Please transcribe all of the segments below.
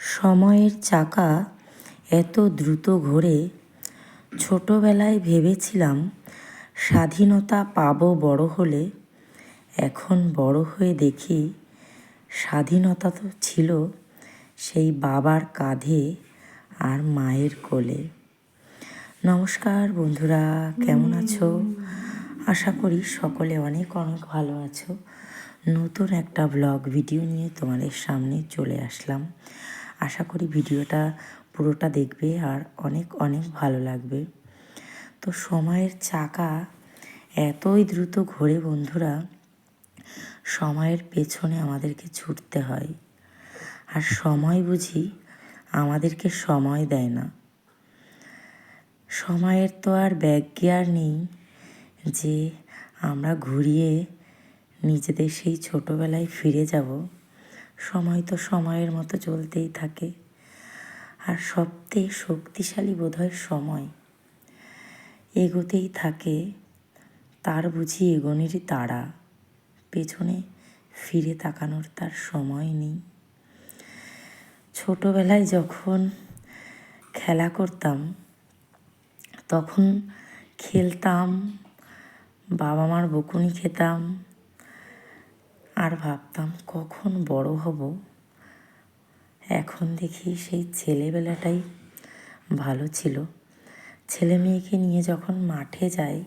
সময়ের চাকা এত দ্রুত ঘোরে, ছোটবেলায় ভেবেছিলাম স্বাধীনতা পাবো বড় হলে, এখন বড় হয়ে দেখি স্বাধীনতা তো ছিল সেই বাবার কাঁধে আর মায়ের কোলে। নমস্কার বন্ধুরা, কেমন আছো? আশা করি সকলে অনেক অনেক ভালো আছো। নতুন একটা ব্লগ ভিডিও নিয়ে তোমাদের সামনে চলে আসলাম। আশা করি ভিডিওটা পুরোটা দেখবে আর অনেক অনেক ভালো লাগবে। তো সময়ের চাকা এতই দ্রুত ঘোরে বন্ধুরা, সময়ের পেছনে আমাদেরকে ছুটতে হয়। আর সময় বুঝি আমাদেরকে সময় দেয় না। সময়ের তো আর ব্যাগ গিয়ার নেই যে আমরা ঘুরিয়ে নিজেদের সেই ছোটোবেলায় ফিরে যাব। সময় তো সময়ের মতো চলতেই থাকে। আর সবথেকে শক্তিশালী বোধহয় সময়। এগোতেই থাকে তার বুঝি এগোনেরই তাড়া পেছনে ফিরে তাকানোর তার সময় নেই। ছোটোবেলায় যখন খেলা করতাম, তখন খেলতাম বাবা মার বকুনি খেতাম আর ভাবতাম কখন বড় হব। এখন দেখি সেই ছেলেবেলাটাই ভালো ছিল। ছেলে মেয়েকে নিয়ে যখন মাঠে যাই,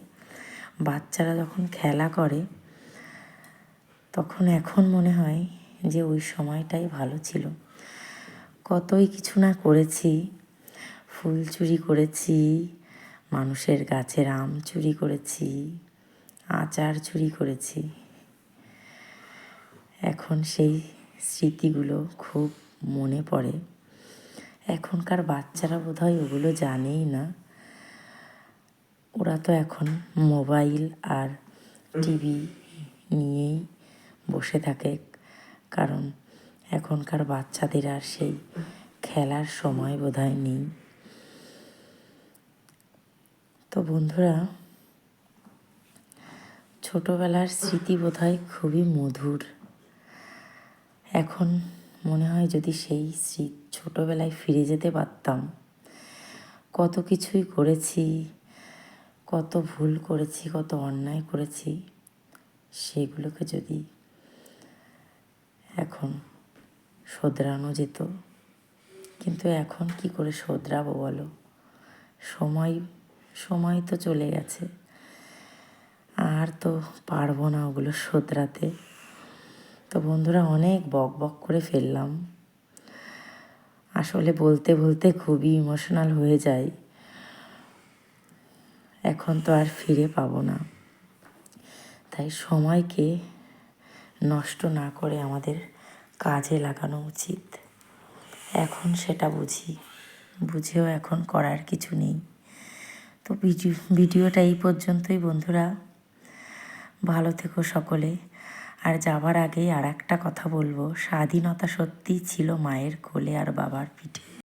বাচ্চারা যখন খেলা করে, তখন এখন মনে হয় যে ওই সময়টাই ভালো ছিল। কতই কিছু না করেছি, ফুল চুরি করেছি, মানুষের গাছের আম চুরি করেছি, আচার চুরি করেছি। এখন সেই স্মৃতিগুলো খুব মনে পড়ে। এখনকার বাচ্চারা বোধহয় ওগুলো জানেই না। ওরা তো এখন মোবাইল আর টিভি নিয়েই বসে থাকে। কারণ এখনকার বাচ্চাদের আর সেই খেলার সময় বোধহয় নেই। তো বন্ধুরা, ছোটোবেলার স্মৃতি বোধহয় খুবই মধুর। এখন মনে হয় যদি সেই স্মৃতি ছোটোবেলায় ফিরে যেতে পারতাম, কত কিছুই করেছি, কত ভুল করেছি, কত অন্যায় করেছি, সেগুলোকে যদি এখন শোধরানো যেত, কিন্তু এখন কি করে শোধরাবো বলো? সময় সময় তো চলে গেছে। আর তো পারব না ওগুলো শোধরাতে। তো বন্ধুরা অনেক বক বক করে ফেললাম। আসলে বলতে বলতে খুবই ইমোশনাল হয়ে যায় এখন তো আর ফিরে পাবো না। তাই সময়কে নষ্ট না করে আমাদের কাজে লাগানো উচিত। এখন সেটা বুঝি। বুঝেও এখন করার কিছু নেই। তো ভিডিও, ভিডিওটা এই পর্যন্তই বন্ধুরা। ভালো থেকো সকলে। আর যাবার আগেই আর একটা কথা বলব। স্বাধীনতা সত্যিই ছিল মায়ের কোলে আর বাবার পিঠে।